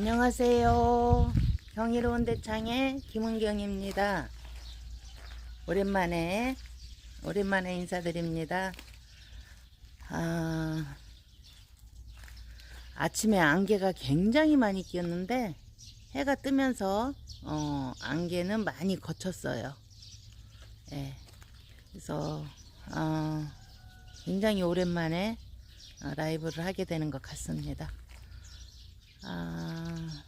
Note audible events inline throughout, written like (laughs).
안녕하세요. 경이로운 대창의 김은경입니다. 오랜만에, 오랜만에 인사드립니다. 아, 아침에 안개가 굉장히 많이 끼었는데, 해가 뜨면서, 어, 안개는 많이 거쳤어요. 예. 그래서, 어, 굉장히 오랜만에 어, 라이브를 하게 되는 것 같습니다. 아,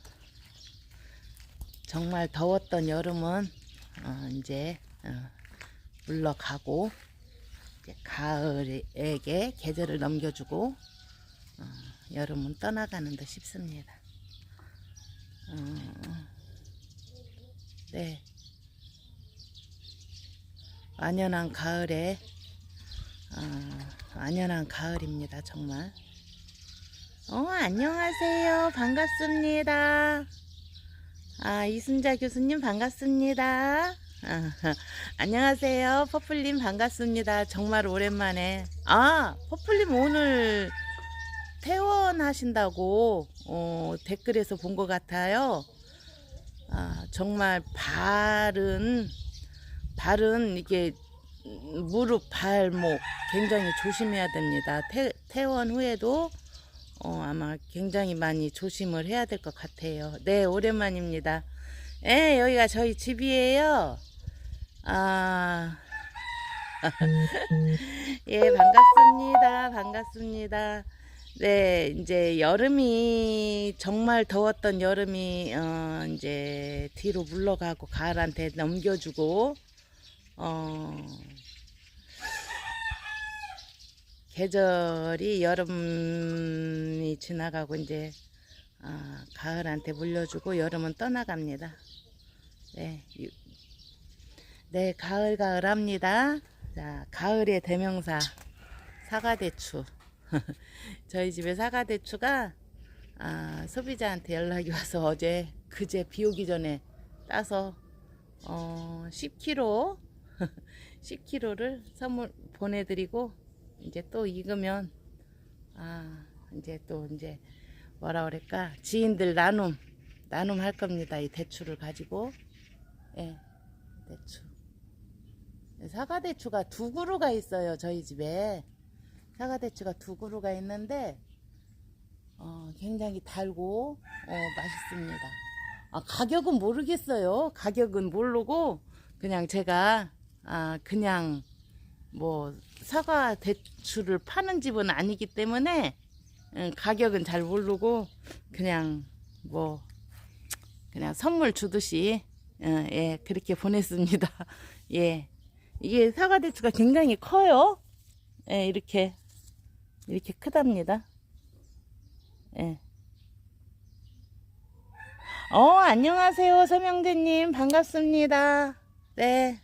정말 더웠던 여름은 어, 이제 어, 물러가고 이제 가을에게 계절을 넘겨주고 어, 여름은 떠나가는 듯 싶습니다. 어, 네. 완연한 가을에 어, 완연한 가을입니다 정말. 어, 안녕하세요. 반갑습니다. 아, 이순자 교수님 반갑습니다. 아, 안녕하세요. 퍼플님 반갑습니다. 정말 오랜만에. 아, 퍼플님 오늘 퇴원하신다고 어, 댓글에서 본 것 같아요. 아, 정말 발은, 발은 이게 무릎, 발목 굉장히 조심해야 됩니다. 퇴, 퇴원 후에도 어, 아마 굉장히 많이 조심을 해야 될 것 같아요. 네, 오랜만입니다. 예, 여기가 저희 집이에요. 아, (laughs) 예, 반갑습니다. 반갑습니다. 네, 이제 여름이 정말 더웠던 여름이 어, 이제 뒤로 물러가고 가을한테 넘겨주고 어, 계절이 여름이 지나가고 이제 아, 가을한테 물려주고 여름은 떠나갑니다. 네, 유- 네 가을 가을 합니다. 자, 가을의 대명사 사과대추. (laughs) 저희 집에 사과대추가 아, 소비자한테 연락이 와서 어제 그제 비 오기 전에 따서 어, 10kg (laughs) 10kg를 선물 보내드리고 이제 또 익으면 아 이제 또 이제 뭐라 그럴까? 지인들 나눔 나눔 할 겁니다. 이 대추를 가지고. 예 대추 사과 대추가 두 그루가 있어요 저희 집에. 사과 대추가 두 그루가 있는데 어, 굉장히 달고 어, 맛있습니다. 아, 가격은 모르겠어요. 가격은 모르고 그냥 제가 아 그냥 뭐 사과 대추를 파는 집은 아니기 때문에 음, 가격은 잘 모르고 그냥 뭐 그냥 선물 주듯이 어, 예 그렇게 보냈습니다. (laughs) 예 이게 사과 대추가 굉장히 커요. 예 이렇게 이렇게 크답니다. 예. 어 안녕하세요 서명재님 반갑습니다. 네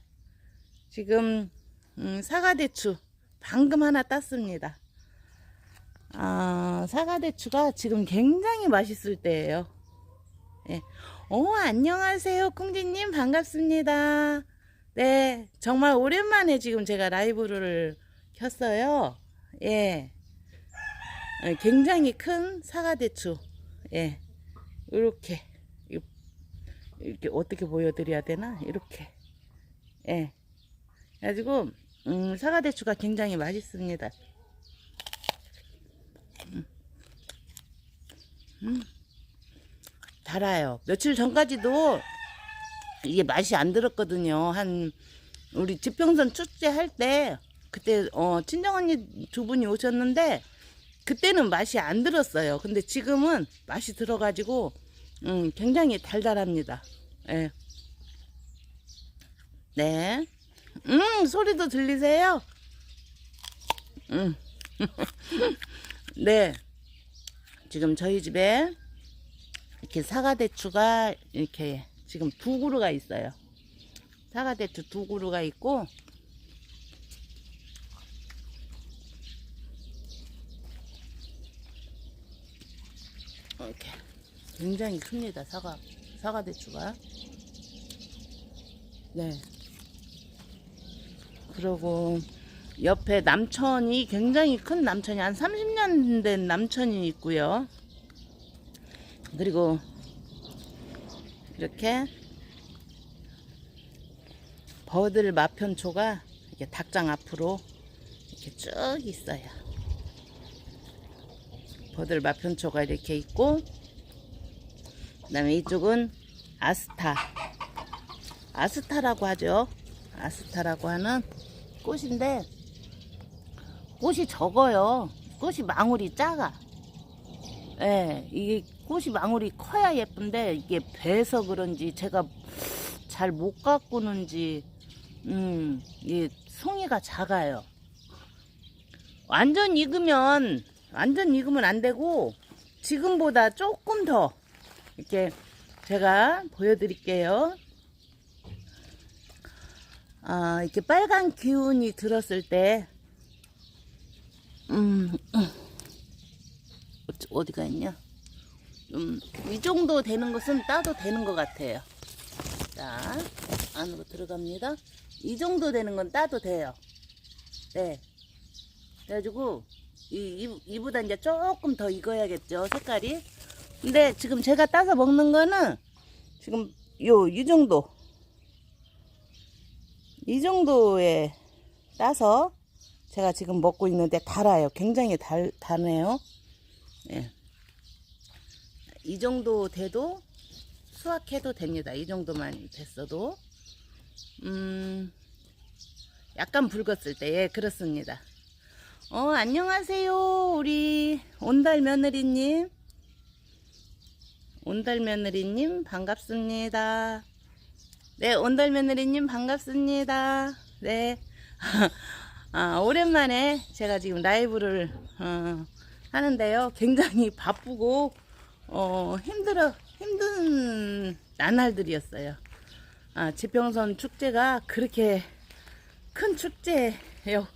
지금 음, 사과대추 방금 하나 땄습니다. 아, 사과대추가 지금 굉장히 맛있을 때예요. 예. 어, 안녕하세요. 콩디님 반갑습니다. 네, 정말 오랜만에 지금 제가 라이브를 켰어요. 예. 예, 굉장히 큰 사과대추. 예. 이렇게 이렇게 어떻게 보여드려야 되나? 이렇게. 예. 그래가지고 음, 사과대추가 굉장히 맛있습니다. 음. 음. 달아요. 며칠 전까지도 이게 맛이 안 들었거든요. 한 우리 지평선 축제 할 때 그때 어, 친정 언니 두 분이 오셨는데 그때는 맛이 안 들었어요. 근데 지금은 맛이 들어가지고 음, 굉장히 달달합니다. 예. 네. 음, 소리도 들리세요? 음. (laughs) 네. 지금 저희 집에 이렇게 사과대추가 이렇게 지금 두 그루가 있어요. 사과대추 두 그루가 있고, 이렇게 굉장히 큽니다. 사과, 사과대추가. 네. 그리고 옆에 남천이 굉장히 큰 남천이 한 30년 된 남천이 있고요. 그리고 이렇게 버들 마편초가 이렇게 닭장 앞으로 이렇게 쭉 있어요. 버들 마편초가 이렇게 있고 그 다음에 이쪽은 아스타 아스타라고 하죠. 아스타라고 하는 꽃인데 꽃이 적어요. 꽃이 망울이 작아. 예, 이게 꽃이 망울이 커야 예쁜데 이게 배서 그런지 제가 잘 못 가꾸는지 음, 이 송이가 작아요. 완전 익으면 완전 익으면 안 되고 지금보다 조금 더 이렇게 제가 보여드릴게요. 아, 이렇게 빨간 기운이 들었을 때, 음, 음. 어디- 어디가 있냐? 음, 이 정도 되는 것은 따도 되는 것 같아요. 자, 안으로 들어갑니다. 이 정도 되는 건 따도 돼요. 네. 그래가지고, 이, 이, 이보다 이제 조금 더 익어야겠죠, 색깔이. 근데 지금 제가 따서 먹는 거는, 지금 요, 이 정도. 이 정도에 따서 제가 지금 먹고 있는데 달아요. 굉장히 달, 달네요. 예. 이 정도 돼도 수확해도 됩니다. 이 정도만 됐어도. 음, 약간 붉었을 때, 예, 그렇습니다. 어, 안녕하세요. 우리 온달 며느리님. 온달 며느리님, 반갑습니다. 네, 온달 며느리님, 반갑습니다. 네. (laughs) 아, 오랜만에 제가 지금 라이브를, 어, 하는데요. 굉장히 바쁘고, 어, 힘들어, 힘든 나날들이었어요. 아, 지평선 축제가 그렇게 큰 축제였고요.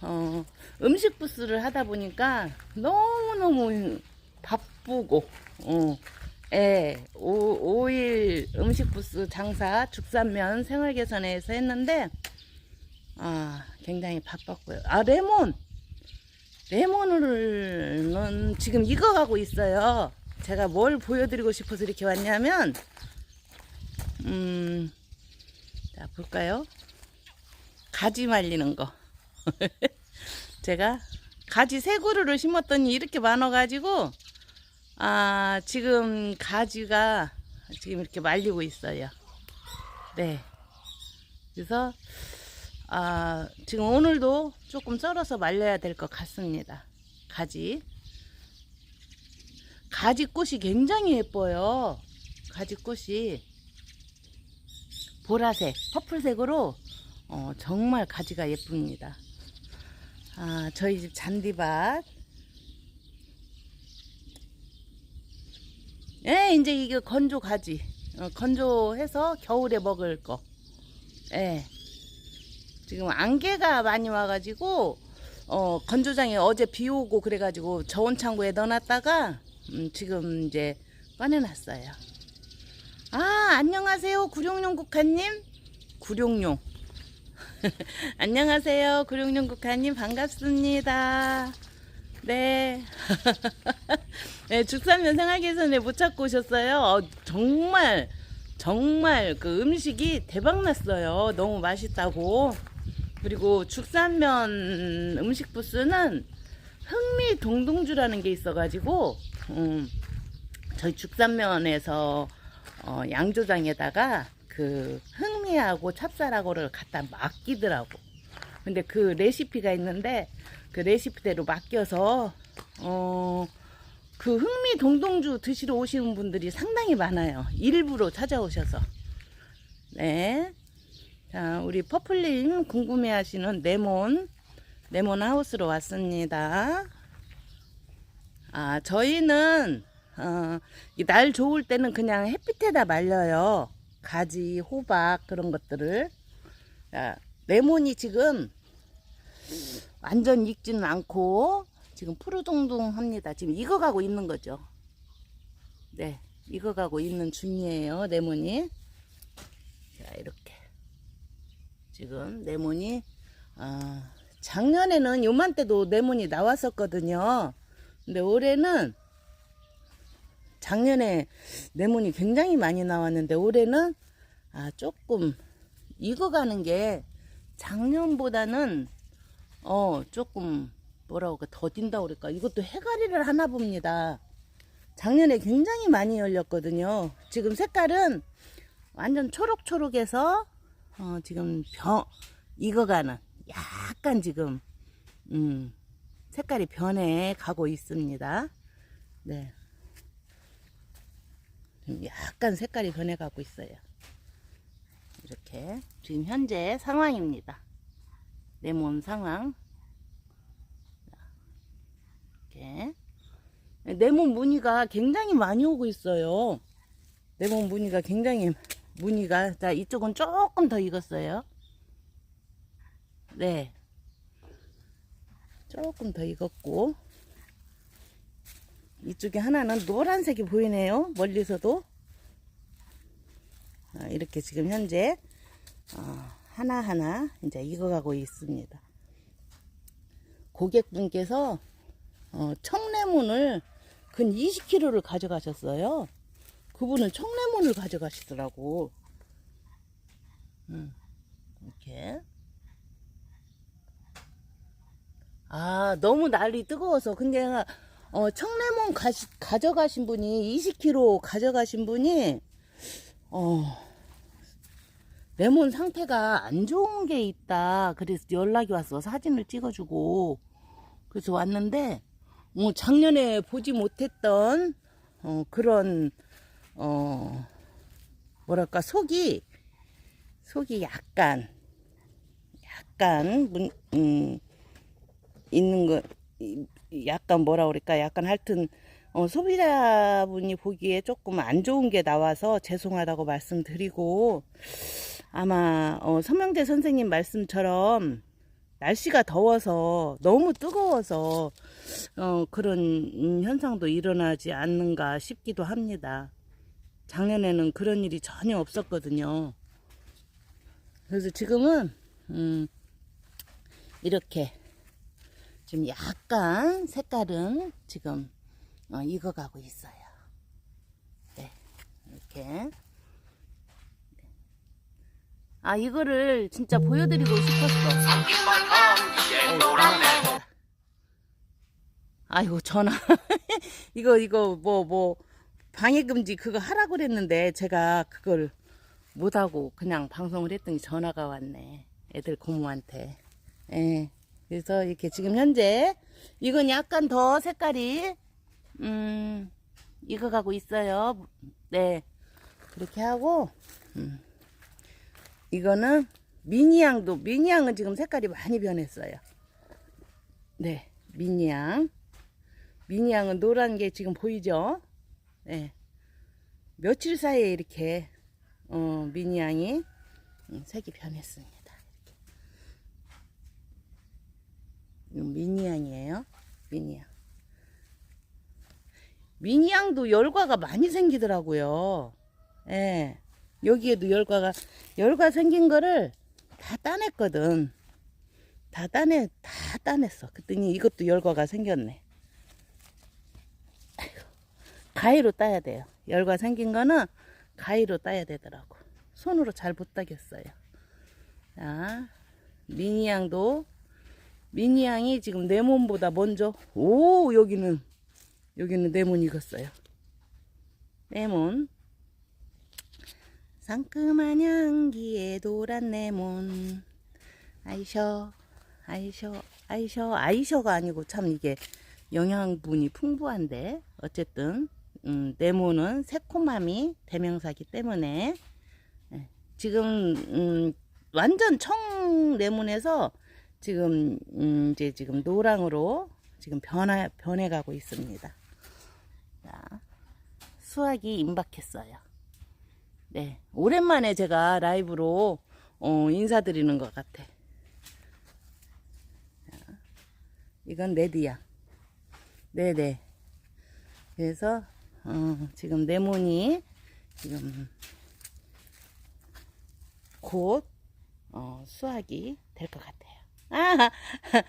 어, 음식 부스를 하다 보니까 너무너무 바쁘고, 어, 예, 오, 5일 음식 부스 장사 죽산면 생활 개선에서 했는데, 아, 굉장히 바빴고요. 아, 레몬! 레몬은 지금 익어가고 있어요. 제가 뭘 보여드리고 싶어서 이렇게 왔냐면, 음, 자, 볼까요? 가지 말리는 거. (laughs) 제가 가지 세 그루를 심었더니 이렇게 많아가지고, 아, 지금 가지가 지금 이렇게 말리고 있어요. 네. 그래서, 아, 지금 오늘도 조금 썰어서 말려야 될 것 같습니다. 가지. 가지 꽃이 굉장히 예뻐요. 가지 꽃이 보라색, 퍼플색으로 어, 정말 가지가 예쁩니다. 아, 저희 집 잔디밭. 예, 이제 이게 건조 가지. 어, 건조해서 겨울에 먹을 거. 예. 지금 안개가 많이 와가지고 어, 건조장에 어제 비 오고 그래가지고 저온 창고에 넣어놨다가 음, 지금 이제 꺼내놨어요. 아 안녕하세요 구룡룡 국화님 구룡룡 (laughs) 안녕하세요 구룡룡 국화님 반갑습니다. 네. (laughs) 네, 죽산면 생활개선에 못 찾고 오셨어요. 어, 정말, 정말 그 음식이 대박 났어요. 너무 맛있다고. 그리고 죽산면 음식 부스는 흥미 동동주라는 게 있어가지고, 음, 저희 죽산면에서 어, 양조장에다가 그 흥미하고 찹쌀하고를 갖다 맡기더라고. 근데 그 레시피가 있는데 그 레시피대로 맡겨서 어, 그 흥미 동동주 드시러 오시는 분들이 상당히 많아요. 일부러 찾아오셔서. 네. 자, 우리 퍼플님 궁금해 하시는 레몬, 레몬 하우스로 왔습니다. 아, 저희는, 어, 이날 좋을 때는 그냥 햇빛에다 말려요. 가지, 호박, 그런 것들을. 자, 레몬이 지금 완전 익지는 않고, 지금 푸르둥둥합니다. 지금 익어가고 있는 거죠. 네, 익어가고 있는 중이에요. 레몬이. 자, 이렇게. 지금 레몬이 아, 작년에는 요맘때도 레몬이 나왔었거든요. 근데 올해는 작년에 레몬이 굉장히 많이 나왔는데 올해는 아 조금 익어가는 게 작년보다는 어 조금 뭐라고 할까 더딘다 그럴까 이것도 해가리를 하나 봅니다. 작년에 굉장히 많이 열렸거든요. 지금 색깔은 완전 초록초록해서 어, 지금 변 익어가는 약간 지금 음, 색깔이 변해 가고 있습니다. 네. 약간 색깔이 변해 가고 있어요. 이렇게 지금 현재 상황입니다. 레몬 상황. 이렇게 레몬 무늬가 굉장히 많이 오고 있어요. 레몬 무늬가 굉장히 무늬가 자 이쪽은 조금 더 익었어요. 네. 조금 더 익었고 이쪽에 하나는 노란색이 보이네요. 멀리서도 아, 이렇게 지금 현재 어, 하나하나 이제 익어가고 있습니다. 고객분께서 어, 청레몬을 근 20kg를 가져가셨어요. 그분은 청레몬을 가져가시더라고. 음, 이렇게. 아, 너무 날이 뜨거워서. 근데, 어, 청레몬 가시, 가져가신 분이, 20kg 가져가신 분이, 어, 레몬 상태가 안 좋은 게 있다. 그래서 연락이 왔어. 사진을 찍어주고. 그래서 왔는데, 어, 작년에 보지 못했던, 어, 그런, 어, 뭐랄까, 속이, 속이 약간, 약간, 문, 음, 있는 거, 이- 약간 뭐라 그럴까, 약간 하여튼, 어, 소비자분이 보기에 조금 안 좋은 게 나와서 죄송하다고 말씀드리고, 아마, 어, 서명재 선생님 말씀처럼, 날씨가 더워서, 너무 뜨거워서, 어, 그런 음, 현상도 일어나지 않는가 싶기도 합니다. 작년에는 그런 일이 전혀 없었거든요. 그래서 지금은, 음, 이렇게, 좀 약간 색깔은 지금 어, 익어가고 있어요. 네, 이렇게. 아, 이거를 진짜 보여드리고 싶었어. 아이고, 전화. (laughs) 이거, 이거, 뭐, 뭐, 방해금지 그거 하라고 그랬는데, 제가 그걸 못하고 그냥 방송을 했더니 전화가 왔네. 애들 고모한테. 예. 그래서 이렇게 지금 현재, 이건 약간 더 색깔이, 음, 익어가고 있어요. 네. 그렇게 하고, 음. 이거는 미니양도, 미니양은 지금 색깔이 많이 변했어요. 네. 미니양. 미니양은 노란 게 지금 보이죠? 네. 며칠 사이에 이렇게, 어, 미니양이 음, 색이 변했습니다. 이건 미니양이에요. 미니양. 미니양도 열과가 많이 생기더라고요. 예. 여기에도 열과가, 열과 생긴 거를 다 따냈거든. 다 따내, 다 따냈어. 그랬더니 이것도 열과가 생겼네. 가위로 따야 돼요. 열과 생긴 거는 가위로 따야 되더라고. 손으로 잘 못 따겠어요. 자, 미니양도 미니양이 지금 네몬보다 먼저 오 여기는 여기는 네몬 익었어요. 네몬 상큼한 향기의 노란 네몬 아이셔 아이셔 아이셔 아이셔가 아니고 참 이게 영양분이 풍부한데 어쨌든 음, 네모는 새콤함이 대명사기 때문에 예, 지금 음, 완전 청 레몬에서 지금 음, 이제 지금 노랑으로 지금 변화 변해가고 있습니다. 자, 수확이 임박했어요. 네, 오랜만에 제가 라이브로 어, 인사드리는 것 같아. 자, 이건 레디야. 네네. 그래서 어, 지금 레몬이 지금 곧 어, 수확이 될 것 같아요. 아, (laughs)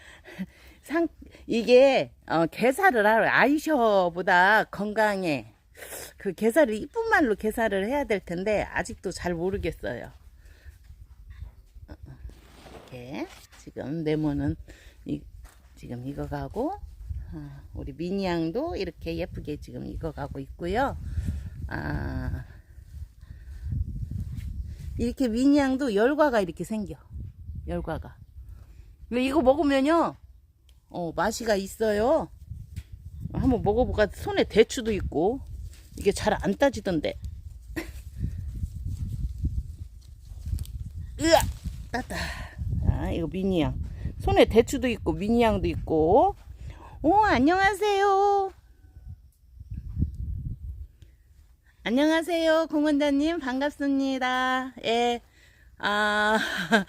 상 이게 어, 개사를 하러 아이셔보다 건강에 그 개사를 이쁜 말로 개사를 해야 될 텐데 아직도 잘 모르겠어요. 이렇게 지금 네모는 이, 지금 익어가고 어, 우리 미니 양도 이렇게 예쁘게 지금 익어가고 있고요. 아 이렇게 미니 양도 열과가 이렇게 생겨. 열과가. 이거 먹으면요, 어 맛이가 있어요. 한번 먹어볼까? 손에 대추도 있고 이게 잘 안 따지던데. (laughs) 으아 따다. 아 이거 미니양. 손에 대추도 있고 미니양도 있고. 오 안녕하세요. 안녕하세요 공원자님 반갑습니다. 예. 아, (laughs)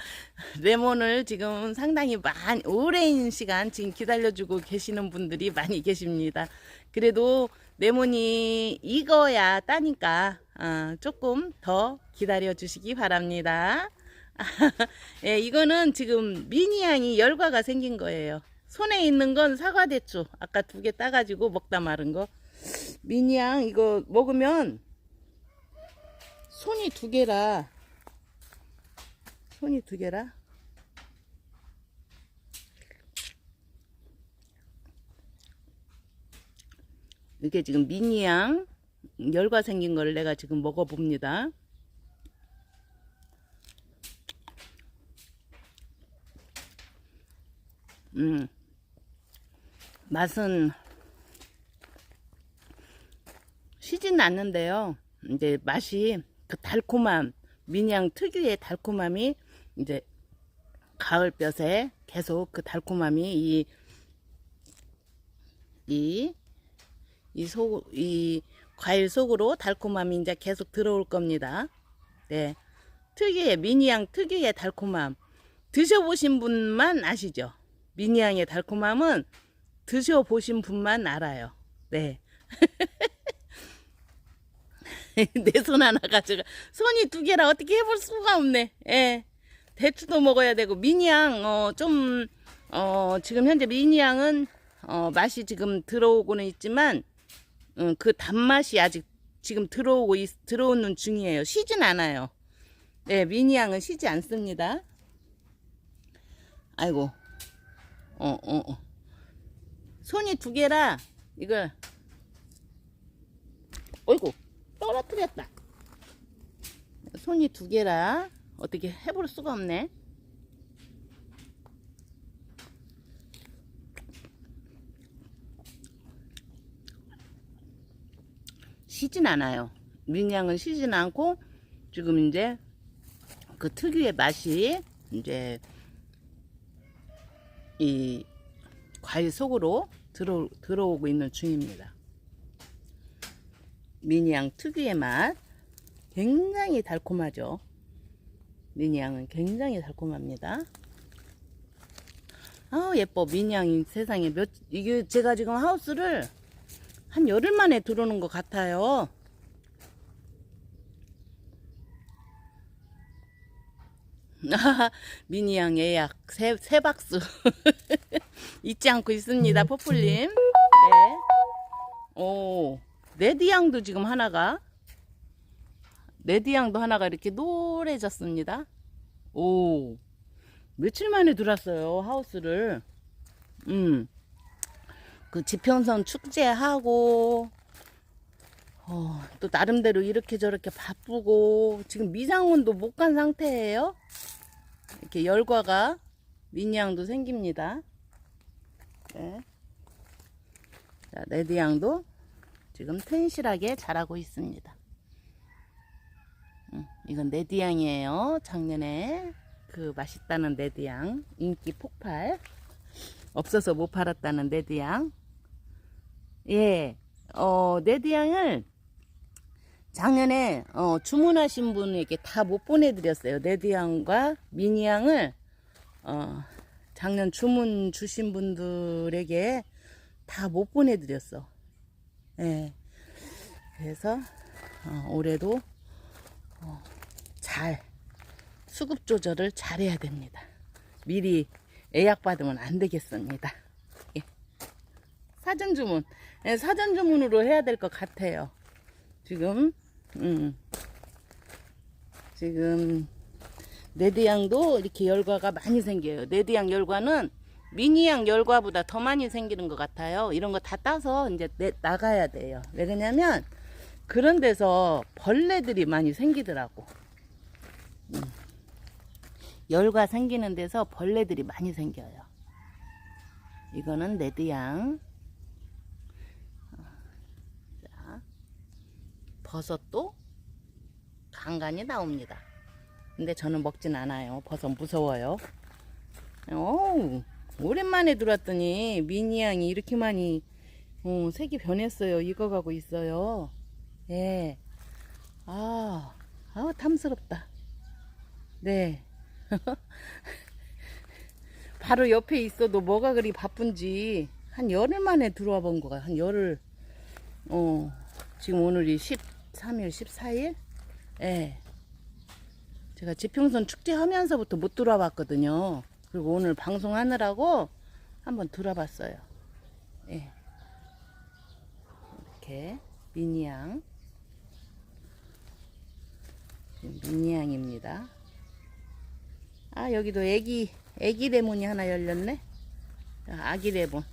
레몬을 지금 상당히 많이, 오랜 시간 지금 기다려주고 계시는 분들이 많이 계십니다. 그래도 레몬이 익어야 따니까, 아, 조금 더 기다려 주시기 바랍니다. (laughs) 예, 이거는 지금 미니향이 열과가 생긴 거예요. 손에 있는 건 사과 대추. 아까 두 개 따가지고 먹다 마른 거. 미니향 이거 먹으면 손이 두 개라 손이 두 개라? 이게 지금 미니양 열과 생긴 걸 내가 지금 먹어봅니다. 음, 맛은 쉬지는 않는데요. 이제 맛이 그 달콤함, 민양 특유의 달콤함이 이제 가을볕에 계속 그 달콤함이 이, 이, 이 속, 이 과일 속으로 달콤함이 이제 계속 들어올 겁니다. 네. 특유의, 미니양 특유의 달콤함. 드셔보신 분만 아시죠? 미니양의 달콤함은 드셔보신 분만 알아요. 네. (laughs) 내 손 하나 가져가. 손이 두 개라 어떻게 해볼 수가 없네. 예. 대추도 먹어야 되고, 미니양, 어, 좀, 어, 지금 현재 미니양은, 어, 맛이 지금 들어오고는 있지만, 음, 그 단맛이 아직 지금 들어오고, 있, 들어오는 중이에요. 쉬진 않아요. 네, 미니양은 쉬지 않습니다. 아이고, 어, 어, 어. 손이 두 개라, 이걸, 어이구. 떨어뜨렸다. 손이 두 개라 어떻게 해볼 수가 없네. 쉬진 않아요. 민양은 쉬진 않고 지금 이제 그 특유의 맛이 이제 이 과일 속으로 들어, 들어오고 있는 중입니다. 미니양 특유의 맛. 굉장히 달콤하죠? 미니양은 굉장히 달콤합니다. 아 예뻐. 미니양이 세상에 몇 이게 제가 지금 하우스를 한 열흘 만에 들어오는 것 같아요. (laughs) 미니양 예약. 세, 세 박스 (laughs) 잊지 않고 있습니다 포플님 네. 오 레드양도 지금 하나가 레드양도 하나가 이렇게 노래졌습니다. 오 며칠 만에 들어왔어요 하우스를. 음. 그 지평선 축제하고 어, 또 나름대로 이렇게 저렇게 바쁘고 지금 미상원도 못 간 상태예요. 이렇게 열과가 미니양도 생깁니다. 네. 자, 레드양도 지금 튼실하게 자라고 있습니다. 음, 이건 레드양이에요. 작년에 그 맛있다는 레드양 인기 폭발 없어서 못 팔았다는 레드양 예, 어 레드양을 작년에 어, 주문하신 분에게 다 못 보내드렸어요. 레드양과 미니양을 어, 작년 주문 주신 분들에게 다 못 보내드렸어. 예. 그래서 어, 올해도 어, 잘 수급 조절을 잘 해야 됩니다. 미리 예약 받으면 안 되겠습니다. 예. 사전 주문, 예, 사전 주문으로 해야 될 것 같아요. 지금 음. 지금 레드양도 이렇게 열과가 많이 생겨요. 레드양 열과는 미니양 열과보다 더 많이 생기는 것 같아요. 이런 거 다 따서 이제 내, 나가야 돼요. 왜 그러냐면 그런 데서 벌레들이 많이 생기더라고. 음. 열과 생기는 데서 벌레들이 많이 생겨요. 이거는 레드양. 자, 버섯도 간간히 나옵니다. 근데 저는 먹진 않아요. 버섯 무서워요. 오, 오랜만에 들어왔더니 미니양이 이렇게 많이 어, 색이 변했어요. 익어가고 있어요. 예. 아, 아 탐스럽다. 네. (laughs) 바로 옆에 있어도 뭐가 그리 바쁜지 한 열흘 만에 들어와 본 거야. 한 열흘. 어, 지금 오늘이 13일, 14일? 예. 제가 지평선 축제하면서부터 못 들어와 봤거든요. 그리고 오늘 방송하느라고 한번 들어봤어요. 예. 이렇게 미니양. 미니양입니다. 아, 여기도 애기, 애기 레몬이 하나 열렸네. 자, 아기 레몬.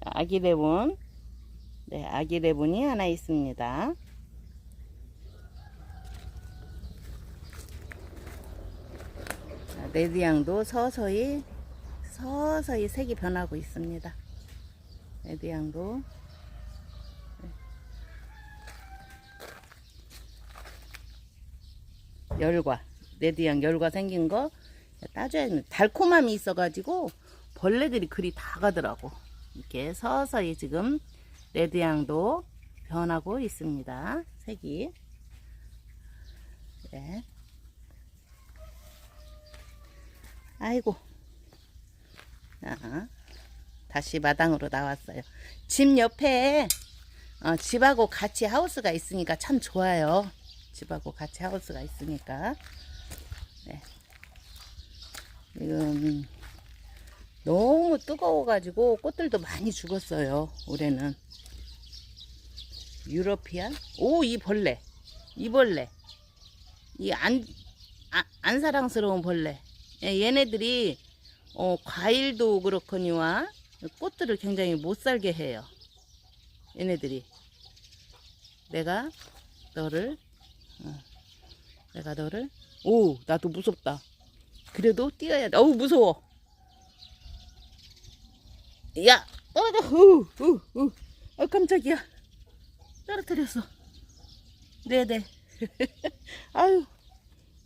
아기 레몬. 네, 아기 레몬이 하나 있습니다. 레드양도 서서히 서서히 색이 변하고 있습니다. 레드양도 열과 레드양 열과 생긴 거 따줘야 돼. 달콤함이 있어가지고 벌레들이 그리 다 가더라고. 이렇게 서서히 지금 레드양도 변하고 있습니다. 색이. 네. 아이고. 자, 다시 마당으로 나왔어요. 집 옆에 어, 집하고 같이 하우스가 있으니까 참 좋아요. 집하고 같이 하우스가 있으니까. 네. 지금 너무 뜨거워 가지고 꽃들도 많이 죽었어요. 올해는. 유러피안? 오, 이 벌레. 이 벌레. 이 안, 아, 안 사랑스러운 벌레. 예, 얘네들이, 어, 과일도 그렇거니와 꽃들을 굉장히 못 살게 해요. 얘네들이. 내가 너를, 어, 내가 너를, 오, 나도 무섭다. 그래도 뛰어야 돼. 어우, 무서워. 야, 떨어져. 우, 우, 우. 아, 깜짝이야. 떨어뜨렸어. 네네. (laughs) 아유,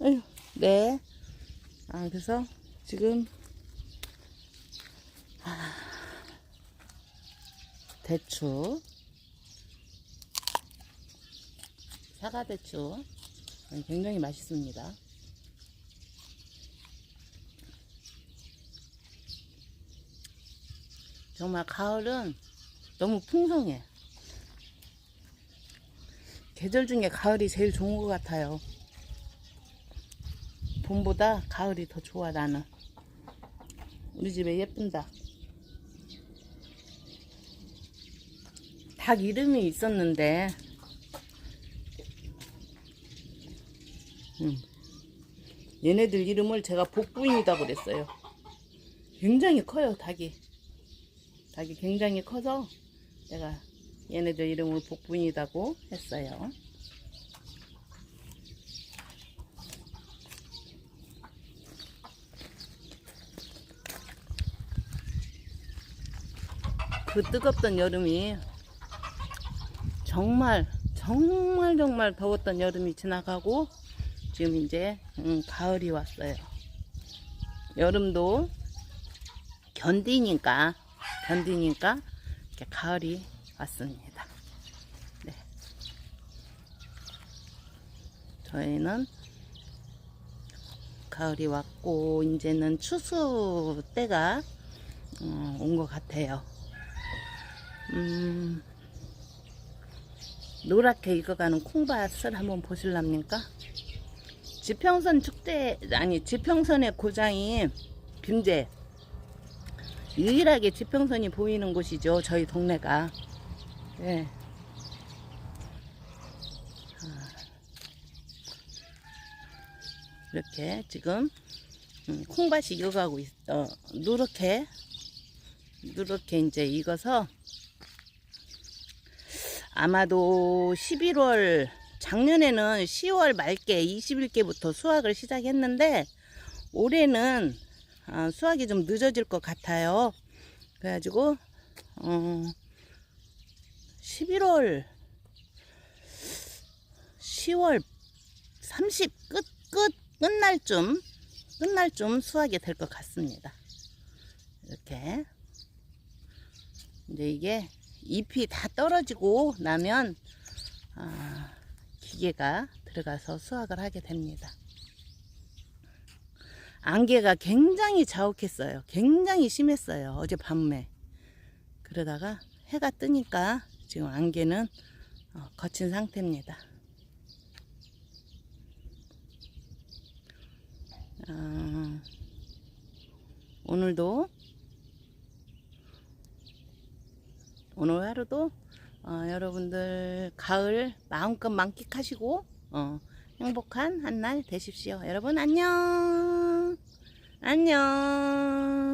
아유, 네. 아, 그래서 지금, 아, 대추. 사과 대추. 굉장히 맛있습니다. 정말 가을은 너무 풍성해. 계절 중에 가을이 제일 좋은 것 같아요. 봄보다 가을이 더 좋아 나는. 우리 집에 예쁜 닭. 닭 이름이 있었는데, 음, 얘네들 이름을 제가 복부인이다 그랬어요. 굉장히 커요 닭이. 닭이 굉장히 커서 내가 얘네들 이름을 복분이다고 했어요. 그 뜨겁던 여름이 정말 정말 정말 더웠던 여름이 지나가고 지금 이제 음, 가을이 왔어요. 여름도 견디니까 견디니까 이렇게 가을이 왔습니다. 네. 저희는 가을이 왔고 이제는 추수 때가 어, 온것 같아요. 음, 노랗게 익어가는 콩밭을 한번 보실랍니까? 지평선 축제 아니 지평선의 고장이 빈제 유일하게 지평선이 보이는 곳이죠. 저희 동네가. 예. 아. 이렇게 지금 음, 콩밭이 익어가고 있어. 누렇게 누렇게 이제 익어서 아마도 11월 작년에는 10월 말께 20일께부터 수확을 시작했는데 올해는 아, 수확이 좀 늦어질 것 같아요. 그래가지고 어, 11월 10월 30 끝, 끝, 끝날쯤 끝날쯤 수확이 될 것 같습니다. 이렇게 이제 이게 잎이 다 떨어지고 나면 아, 기계가 들어가서 수확을 하게 됩니다. 안개가 굉장히 자욱했어요. 굉장히 심했어요. 어젯밤에. 그러다가 해가 뜨니까 지금 안개는 어, 거친 상태입니다. 아, 오늘도 오늘 하루도 어, 여러분들 가을 마음껏 만끽하시고 어, 행복한 한 날 되십시오. 여러분 안녕. 안녕.